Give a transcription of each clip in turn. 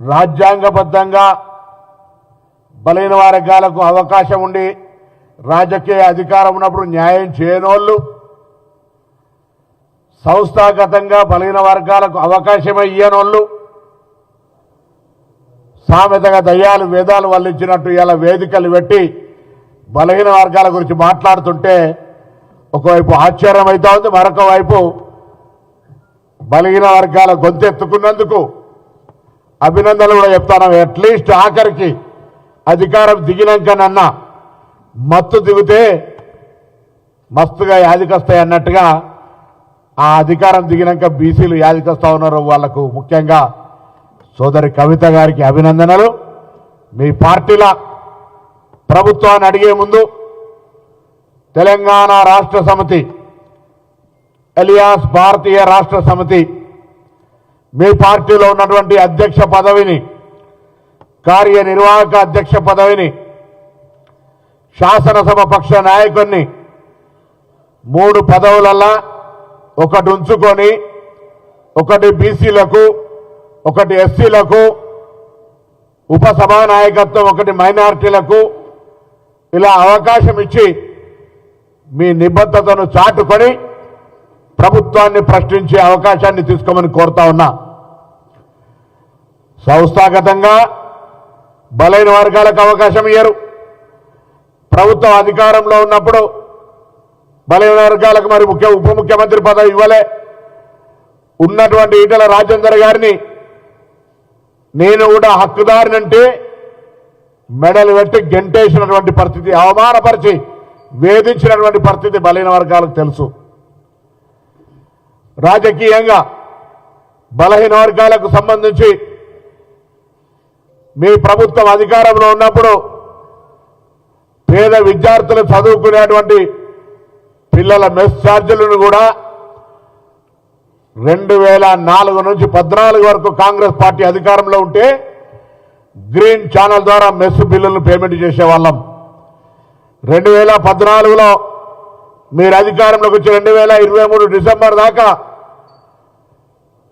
రాజ్యాంగబద్ధంగా బలైన వర్గాలకు అవకాశం ఉండి రాజకీయ అధికారం ఉన్నప్పుడు న్యాయం చేయనోళ్ళు సంస్థాగతంగా బలైన వర్గాలకు అవకాశం ఇయ్యనోళ్ళు సామెతగా దయ్యాలు వేదాలు వల్లించినట్టు ఇలా వేదికలు పెట్టి బలహీన వర్గాల గురించి మాట్లాడుతుంటే ఒకవైపు ఆశ్చర్యం అవుతా ఉంది మరొక వైపు బలహీన వర్గాల గొంతెత్తుకున్నందుకు అభినందనలు కూడా చెప్తాను. అట్లీస్ట్ ఆఖరికి అధికారం దిగినాకనన్నా మత్తు దిగితే మస్తుగా యాదికొస్తాయి అన్నట్టుగా ఆ అధికారం దిగినాక బీసీలు యాదికొస్తా ఉన్నారు వాళ్ళకు ముఖ్యంగా సోదరి కవిత గారికి అభినందనలు. మీ పార్టీల ప్రభుత్వాన్ని అడిగే ముందు తెలంగాణ రాష్ట్ర సమితి ఎలియాస్ భారతీయ రాష్ట్ర సమితి మీ పార్టీలో ఉన్నటువంటి అధ్యక్ష పదవిని కార్యనిర్వాహక అధ్యక్ష పదవిని శాసనసభ పక్ష నాయకుడిని మూడు పదవులల్లా ఒకటి ఉంచుకొని ఒకటి బీసీలకు ఒకటి ఎస్సీలకు ఉపసభా నాయకత్వం ఒకటి మైనార్టీలకు ఇలా అవకాశం ఇచ్చి మీ నిబద్ధతను చాటుకొని ప్రభుత్వాన్ని ప్రశ్నించే అవకాశాన్ని తీసుకోమని కోరుతా ఉన్నా. సంస్థాగతంగా బలైన వర్గాలకు అవకాశం ఇయ్యరు. ప్రభుత్వం అధికారంలో ఉన్నప్పుడు బలైన వర్గాలకు మరి ముఖ్య ఉప ముఖ్యమంత్రి పదవి ఇవ్వలే. ఉన్నటువంటి ఈటల రాజేందర్ గారిని నేను కూడా హక్కుదారినంటే మెడలు పెట్టి గెంటేసినటువంటి పరిస్థితి అవమానపరిచి వేధించినటువంటి పరిస్థితి బలైన వర్గాలకు తెలుసు. రాజకీయంగా బలహీన వర్గాలకు సంబంధించి మీ ప్రభుత్వం అధికారంలో ఉన్నప్పుడు పేద విద్యార్థులు చదువుకునేటువంటి పిల్లల మెస్ ఛార్జీలను కూడా రెండు వేల నాలుగు నుంచి పద్నాలుగు వరకు కాంగ్రెస్ పార్టీ అధికారంలో ఉంటే గ్రీన్ ఛానల్ ద్వారా మెస్ బిల్లులను పేమెంట్ చేసేవాళ్ళం. రెండు వేల పద్నాలుగులో మీరు అధికారంలోకి వచ్చి రెండు వేల ఇరవై మూడు డిసెంబర్ దాకా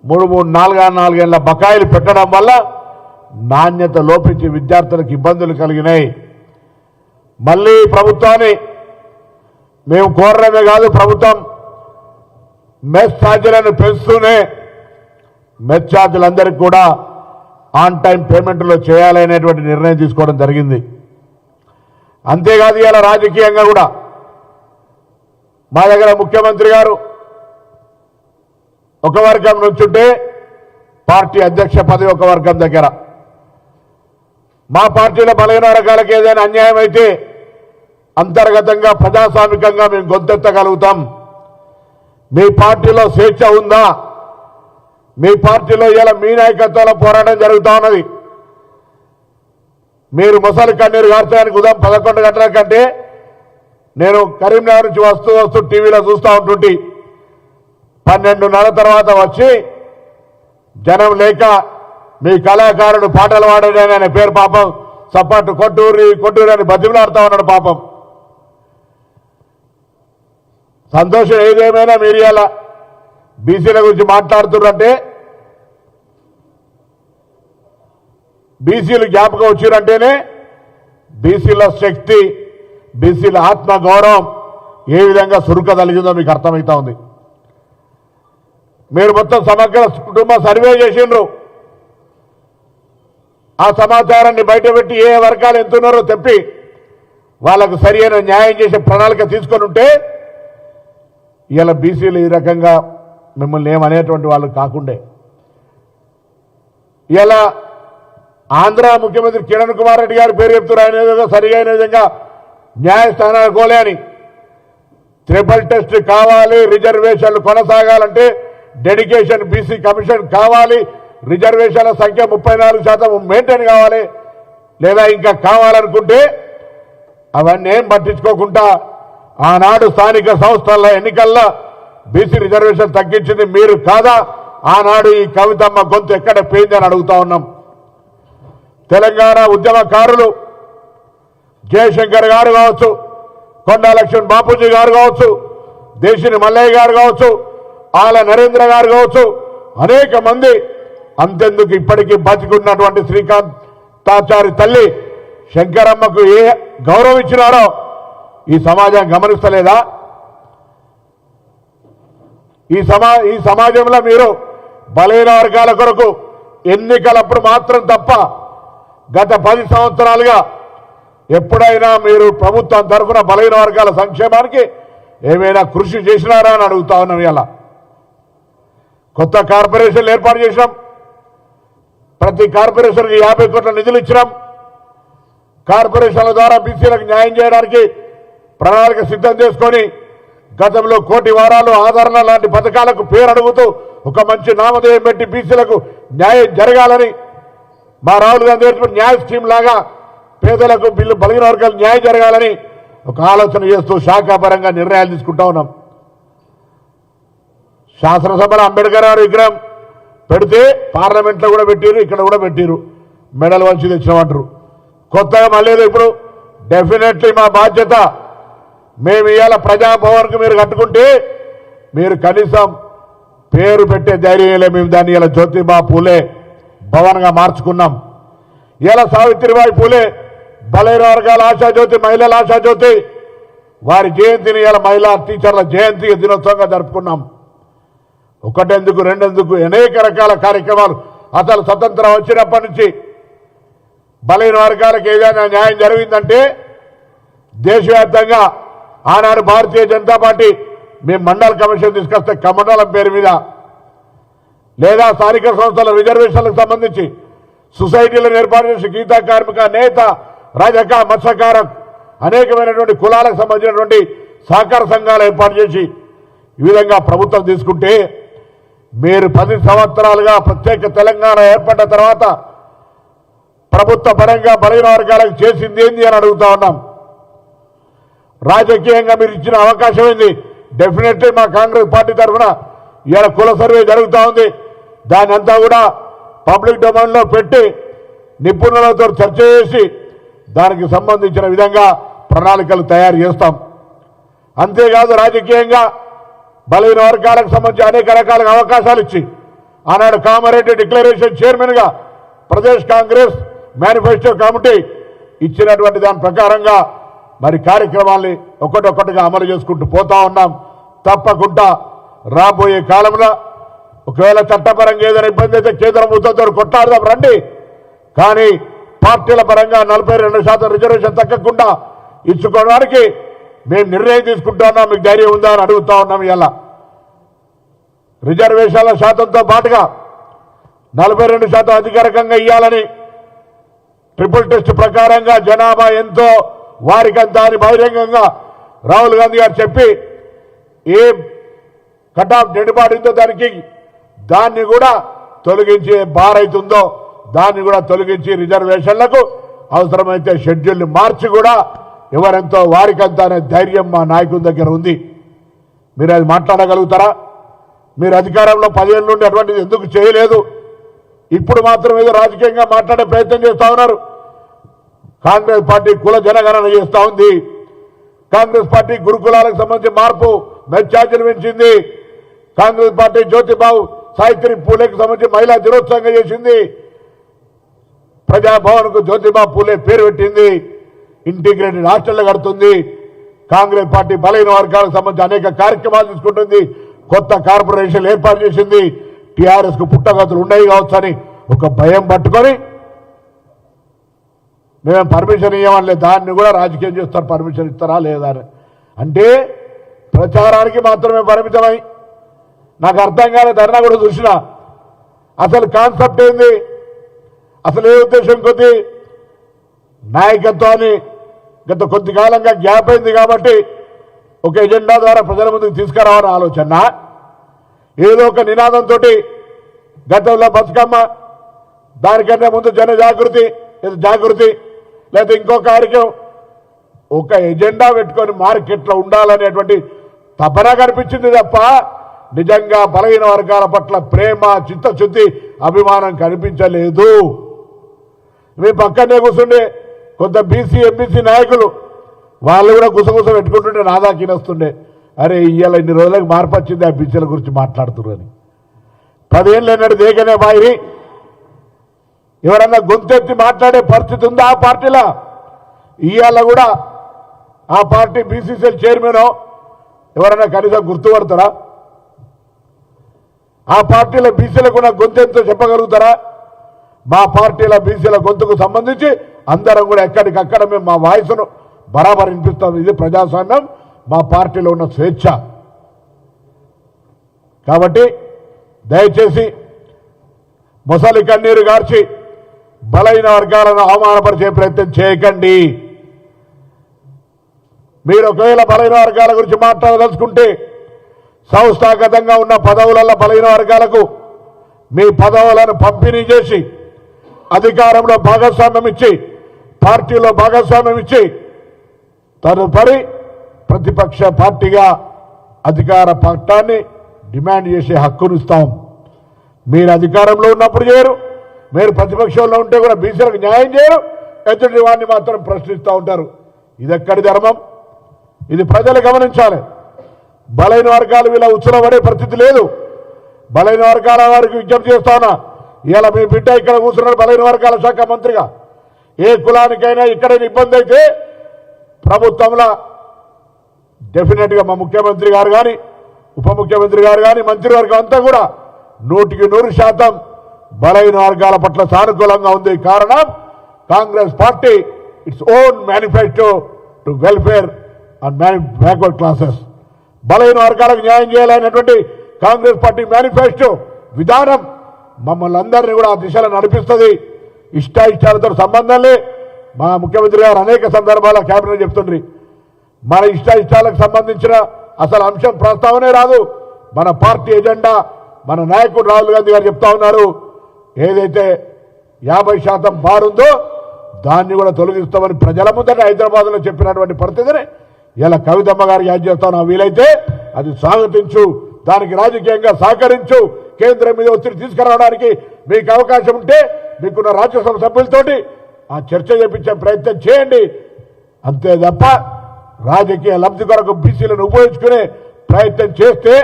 మూడు మూడు నాలుగు నాలుగేళ్ళ బకాయిలు పెట్టడం వల్ల నాణ్యత లోపించి విద్యార్థులకు ఇబ్బందులు కలిగినాయి. మళ్ళీ ప్రభుత్వాన్ని మేము కోరడమే కాదు ప్రభుత్వం మెస్ ఛార్జీలను పెంచుతూనే మెస్ ఛార్జీలందరికీ కూడా ఆన్ టైం పేమెంట్లో చేయాలనేటువంటి నిర్ణయం తీసుకోవడం జరిగింది. అంతేకాదు ఇలా రాజకీయంగా కూడా మా దగ్గర ముఖ్యమంత్రి గారు ఒక వర్గం నుంచుంటే పార్టీ అధ్యక్ష పదవి ఒక వర్గం దగ్గర. మా పార్టీలో బలహీన వర్గాలకు ఏదైనా అన్యాయం అయితే అంతర్గతంగా ప్రజాస్వామికంగా మేము గొంతెత్తగలుగుతాం. మీ పార్టీలో స్వేచ్ఛ ఉందా? మీ పార్టీలో ఇలా మీ నాయకత్వంలో పోరాటం జరుగుతూ ఉన్నది. మీరు ముసలి కన్నీరు కార్చడానికి ఉదయం పదకొండు గంటల కంటే నేను కరీంనగర్ నుంచి వస్తూ వస్తూ టీవీలో చూస్తూ ఉంటుంటే. పన్నెండున్నర తర్వాత వచ్చి జనం లేక మీ కళాకారుడు పాటలు పాడని అనే పేరు పాపం. సపాటు కొట్టూరి కొట్టూరి అని బతిమలాడుతూ ఉన్నాడు పాపం. సంతోషం ఏదేమైనా మీరు ఇలా బీసీల గురించి మాట్లాడుతున్నారంటే బీసీలు జ్ఞాపకం వచ్చిరంటేనే బీసీల శక్తి బీసీల ఆత్మ గౌరవం ఏ విధంగా సురుక కలిగిందో మీకు అర్థమవుతా ఉంది. మీరు మొత్తం సమగ్ర కుటుంబ సర్వే చేసిండ్రు. ఆ సమాచారాన్ని బయటపెట్టి ఏ వర్గాలు ఎంతున్నారో చెప్పి వాళ్ళకు సరియైన న్యాయం చేసే ప్రణాళిక తీసుకొని ఉంటే ఇలా బీసీలు ఈ రకంగా మిమ్మల్ని ఏమనేటువంటి వాళ్ళు కాకుండే. ఇలా ఆంధ్ర ముఖ్యమంత్రి కిరణ్ కుమార్ రెడ్డి గారు పేరు చెప్తున్నారు. ఆయన ఏదో సరిగైన విధంగా న్యాయస్థానాలు కోలే అని. ట్రిపుల్ టెస్ట్ కావాలి రిజర్వేషన్లు కొనసాగాలంటే డెడికేషన్ బీసీ కమిషన్ కావాలి. రిజర్వేషన్ల సంఖ్య ముప్పై నాలుగు శాతం మెయింటైన్ కావాలి. లేదా ఇంకా కావాలనుకుంటే అవన్నీ ఏం పట్టించుకోకుండా ఆనాడు స్థానిక సంస్థల ఎన్నికల్లో బీసీ రిజర్వేషన్ తగ్గించింది మీరు కాదా? ఆనాడు ఈ కవితమ్మ గొంతు ఎక్కడ పోయిందని అడుగుతా ఉన్నాం. తెలంగాణ ఉద్యమకారులు జయశంకర్ గారు కావచ్చు కొండా లక్ష్మణ్ బాపూజీ గారు కావచ్చు దేశిని మల్లయ్య గారు కావచ్చు ఆల నరేంద్ర గారు కావచ్చు అనేక మంది అంతెందుకు ఇప్పటికీ బతికున్నటువంటి శ్రీకాంతాచారి తల్లి శంకరమ్మకు ఏ గౌరవం ఇచ్చినారో ఈ సమాజం గమనిస్తలేదా? ఈ సమా ఈ సమాజంలో మీరు బలహీన వర్గాల కొరకు ఎన్నికలప్పుడు మాత్రం తప్ప గత పది సంవత్సరాలుగా ఎప్పుడైనా మీరు ప్రభుత్వం తరఫున బలహీన వర్గాల సంక్షేమానికి ఏమైనా కృషి చేసినారా అని అడుగుతా ఉన్నాం ఇలా కొత్త కార్పొరేషన్లు ఏర్పాటు చేసినాం. ప్రతి కార్పొరేషన్కి యాభై కోట్ల నిధులు ఇచ్చినాం. కార్పొరేషన్ల ద్వారా బీసీలకు న్యాయం చేయడానికి ప్రణాళిక సిద్ధం చేసుకొని గతంలో కోటి వారాలు ఆదరణ లాంటి పథకాలకు పేరు అడుగుతూ ఒక మంచి నామధేయం పెట్టి బీసీలకు న్యాయం జరగాలని మా రాహుల్ గాంధీ గారు న్యాయ స్కీమ్ లాగా పేదలకు బిల్లు బలిగిన వర్గాలు న్యాయం జరగాలని ఒక ఆలోచన చేస్తూ శాఖాపరంగా నిర్ణయాలు తీసుకుంటా ఉన్నాం. శాసనసభలో అంబేద్కర్ గారు విగ్రహం పెడితే పార్లమెంట్లో కూడా పెట్టారు ఇక్కడ కూడా పెట్టారు మెడల్ వంచి తెచ్చినామంటారు. కొత్తగా మళ్ళీ ఇప్పుడు డెఫినెట్లీ మా బాధ్యత. మేము ఇవాళ ప్రజాభవన్కి మీరు కట్టుకుంటే మీరు కనీసం పేరు పెట్టే ధైర్యలే మేము దాన్ని ఇలా జ్యోతిబా పూలే భవన్గా మార్చుకున్నాం. ఇలా సావిత్రిబాయి పూలే బలైన వర్గాల ఆశాజ్యోతి మహిళల ఆశాజ్యోతి వారి జయంతిని ఇలా మహిళా టీచర్ల జయంతి దినోత్సవంగా జరుపుకున్నాం. ఒకటెందుకు రెండెందుకు అనేక రకాల కార్యక్రమాలు. అసలు స్వతంత్రం వచ్చినప్పటి నుంచి బలైన వర్గాలకు ఏదైనా న్యాయం జరిగిందంటే దేశవ్యాప్తంగా ఆనాడు భారతీయ జనతా పార్టీ మేము మండల కమిషన్ తీసుకొస్తే కమండలం పేరు మీద లేదా స్థానిక సంస్థల రిజర్వేషన్లకు సంబంధించి సొసైటీలను ఏర్పాటు చేసి గీతా కార్మిక నేత రాజక మత్స్యకారం అనేకమైనటువంటి కులాలకు సంబంధించినటువంటి సహకార సంఘాలు ఏర్పాటు చేసి ఈ విధంగా ప్రభుత్వం తీసుకుంటే మీరు పది సంవత్సరాలుగా ప్రత్యేక తెలంగాణ ఏర్పడ్డ తర్వాత ప్రభుత్వ పరంగా బలహీన వర్గాలకు చేసింది ఏంది అని అడుగుతా ఉన్నాం. రాజకీయంగా మీరు ఇచ్చిన అవకాశం ఏంది? డెఫినెట్లీ మా కాంగ్రెస్ పార్టీ తరఫున ఇవాళ కుల సర్వే జరుగుతూ ఉంది. దాని అంతా కూడా పబ్లిక్ డొమైన్లో పెట్టి నిపుణులతో చర్చ చేసి దానికి సంబంధించిన విధంగా ప్రణాళికలు తయారు చేస్తాం. అంతేకాదు రాజకీయంగా బలహీన వర్గాలకు సంబంధించి అనేక రకాల అవకాశాలు ఇచ్చి ఆనాడు కామారెడ్డి డిక్లరేషన్ చైర్మన్గా ప్రదేశ్ కాంగ్రెస్ మేనిఫెస్టో కమిటీ ఇచ్చినటువంటి దాని ప్రకారంగా మరి కార్యక్రమాల్ని ఒక్కటొక్కటిగా అమలు చేసుకుంటూ పోతా ఉన్నాం. తప్పకుండా రాబోయే కాలంలో ఒకవేళ చట్టపరంగా ఏదైనా ఇబ్బంది అయితే కేంద్ర ప్రభుత్వంతో కొట్లాడదాం రండి. కానీ పార్టీల పరంగా నలభై రెండు శాతం రిజర్వేషన్ తగ్గకుండా ఇచ్చుకోవడానికి మేము నిర్ణయం తీసుకుంటున్నాం మీకు ధైర్యం ఉందా అని అడుగుతా ఉన్నాం ఇలా రిజర్వేషన్ల శాతంతో పాటుగా నలభై రెండు శాతం అధికారికంగా ఇవ్వాలని ట్రిపుల్ టెస్ట్ ప్రకారంగా జనాభా ఎంతో వారికంతా అని బహిరంగంగా రాహుల్ గాంధీ గారు చెప్పి ఏ కట్ ఆఫ్ డెడ్బాడిందో దానికి దాన్ని కూడా తొలగించి బార్ దాన్ని కూడా తొలగించి రిజర్వేషన్లకు అవసరమైతే షెడ్యూల్ని మార్చి కూడా ఎవరెంతో వారికంతా అనే ధైర్యం మా నాయకుని దగ్గర ఉంది. మీరు అది మాట్లాడగలుగుతారా? మీరు అధికారంలో పదిహేను నుండి అటువంటిది ఎందుకు చేయలేదు? ఇప్పుడు మాత్రం ఏదో రాజకీయంగా మాట్లాడే ప్రయత్నం చేస్తూ ఉన్నారు. కాంగ్రెస్ పార్టీ కుల జనగణన చేస్తూ ఉంది. కాంగ్రెస్ పార్టీ గురుకులాలకు సంబంధించి మార్పు మెచ్చార్జీలు పెంచింది. కాంగ్రెస్ పార్టీ జ్యోతిబాబు సావిత్రి పూలేకి సంబంధించి మహిళా దినోత్సవంగా చేసింది. ప్రజాభవన్కు జ్యోతిబా పూలే పేరు పెట్టింది. ఇంటిగ్రేటెడ్ హాస్టల్ కడుతుంది. కాంగ్రెస్ పార్టీ బలహీన వర్గాలకు సంబంధించి అనేక కార్యక్రమాలు తీసుకుంటుంది. కొత్త కార్పొరేషన్ ఏర్పాటు చేసింది. టీఆర్ఎస్కు పుట్టగతులు ఉన్నాయి కావచ్చు అని ఒక భయం పట్టుకొని మేము పర్మిషన్ ఇవ్వమని దాన్ని కూడా రాజకీయం చేస్తారు. పర్మిషన్ ఇస్తారా లేదా అంటే ప్రచారానికి మాత్రమే పరిమితమై నాకు అర్థం కాలే ధర్నా కూడా చూసిన. అసలు కాన్సెప్ట్ ఏంది? అసలు ఏ ఉద్దేశం కొద్దీ? నాయకత్వాన్ని గత కొద్ది కాలంగా గ్యాప్ అయింది కాబట్టి ఒక ఎజెండా ద్వారా ప్రజల ముందుకు తీసుకురావాలని ఆలోచన. ఏదో ఒక నినాదంతో గతంలో బతుకమ్మ దానికంటే ముందు జన జాగృతి జాగృతి లేదా ఇంకో కార్యక్రమం ఒక ఎజెండా పెట్టుకొని మార్కెట్లో ఉండాలనేటువంటి తపన కనిపించింది తప్ప నిజంగా బలహీన వర్గాల పట్ల ప్రేమ చిత్తశుద్ధి అభిమానం కనిపించలేదు. మీ పక్కనే కూర్చుండే కొంత బీసీ ఎంబీసీ నాయకులు వాళ్ళు కూడా గుసగుస పెట్టుకుంటుంటే నాదాకిన వస్తుండే అరే ఇవాళ ఇన్ని రోజులకు మార్పు వచ్చింది ఆ బీసీల గురించి మాట్లాడుతున్నారు అని. పదేళ్ళు అన్నాడు దేకనే బాయి. ఎవరన్నా గొంతెత్తి మాట్లాడే పరిస్థితి ఉందా ఆ పార్టీలో? ఇవాళ కూడా ఆ పార్టీ బీసీసీఎల్ చైర్మన్ ఎవరన్నా కనీసం గుర్తుపడతారా? ఆ పార్టీలో బీసీలకు ఉన్న గొంతెంతో చెప్పగలుగుతారా? మా పార్టీల బీసీల గొంతుకు సంబంధించి అందరం కూడా ఎక్కడికక్కడ మేము మా వాయిస్ను బరాబర్ వినిపిస్తాం ఇది ప్రజాస్వామ్యం మా పార్టీలో ఉన్న స్వేచ్ఛ. కాబట్టి దయచేసి ముసలి కన్నీరు గార్చి బలైన వర్గాలను అవమానపరిచే ప్రయత్నం చేయకండి. మీరు ఒకవేళ బలైన వర్గాల గురించి మాట్లాడదలుచుకుంటే సంస్థాగతంగా ఉన్న పదవులలో బలైన వర్గాలకు మీ పదవులను పంపిణీ చేసి అధికారంలో భాగస్వామ్యం ఇచ్చి పార్టీలో భాగస్వామ్యం ఇచ్చి తదుపరి ప్రతిపక్ష పార్టీగా అధికార పట్టాన్ని డిమాండ్ చేసే హక్కునిస్తాం మీరు అధికారంలో ఉన్నప్పుడు చేయరు. మీరు ప్రతిపక్షంలో ఉంటే కూడా బీసీలకు న్యాయం చేయరు. ఎదుటి వాడిని మాత్రం ప్రశ్నిస్తూ ఉంటారు. ఇది ఎక్కడి ధర్మం? ఇది ప్రజలు గమనించాలి. బలైన వర్గాలు ఇలా ఉత్సవం పరిస్థితి లేదు. బలైన వర్గాల వారికి విజ్ఞప్తి చేస్తా ఉన్నా. ఇలా మీ బిడ్డ ఇక్కడ కూర్చున్నాడు బలైన వర్గాల శాఖ మంత్రిగా. ఏ కులానికైనా ఇక్కడ ఇబ్బంది అయితే ప్రభుత్వంలో డెఫినెట్గా మా ముఖ్యమంత్రి గారు కానీ ఉప ముఖ్యమంత్రి గారు కానీ మంత్రివర్గం అంతా కూడా నూటికి నూరు శాతం బలైన వర్గాల పట్ల సానుకూలంగా ఉంది. కారణం Congress party its own manifesto to welfare and backward classes బలైన వర్గాలకు న్యాయం చేయాలనేటువంటి కాంగ్రెస్ పార్టీ మేనిఫెస్టో విధానం మమ్మల్ని అందరినీ కూడా ఆ దిశలో నడిపిస్తుంది. ఇష్టాయిష్టాలతో సంబంధం లే. మా ముఖ్యమంత్రి గారు అనేక సందర్భాల కేబినెట్ చెప్తుండ్రి. మన ఇష్టాయిష్టాలకు సంబంధించిన అసలు అంశం ప్రస్తావనే రాదు. మన పార్టీ ఎజెండా మన నాయకుడు రాహుల్ గాంధీ గారు చెప్తా ఉన్నారు. ఏదైతే యాభై శాతం బారుందో దాన్ని కూడా తొలగిస్తామని ప్రజల ముందట హైదరాబాద్లో చెప్పినటువంటి పరిస్థితిని ఇలా కవితమ్మ గారు యాడ్ చేస్తాను వీలైతే అది స్వాగతించు దానికి రాజకీయంగా సహకరించు కేంద్రం మీద ఒత్తిడి తీసుకురావడానికి మీకు అవకాశం ఉంటే మీకున్న రాజ్యసభ సభ్యులతోటి ఆ చర్చ చేపించే ప్రయత్నం చేయండి. అంతే తప్ప రాజకీయ లబ్ధి కొరకు బీసీలను ఉపయోగించుకునే ప్రయత్నం చేస్తే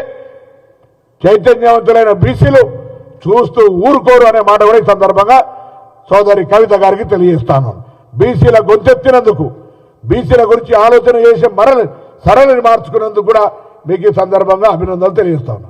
చైతన్యవంతులైన బీసీలు చూస్తూ ఊరుకోరు అనే మాట కూడా ఈ సందర్భంగా సోదరి కవిత గారికి తెలియజేస్తాను. బీసీల గొంతెత్తినందుకు బీసీల గురించి ఆలోచన చేసే మరలి సరళిని మార్చుకున్నందుకు కూడా మీకు ఈ సందర్భంగా అభినందనలు తెలియజేస్తాను.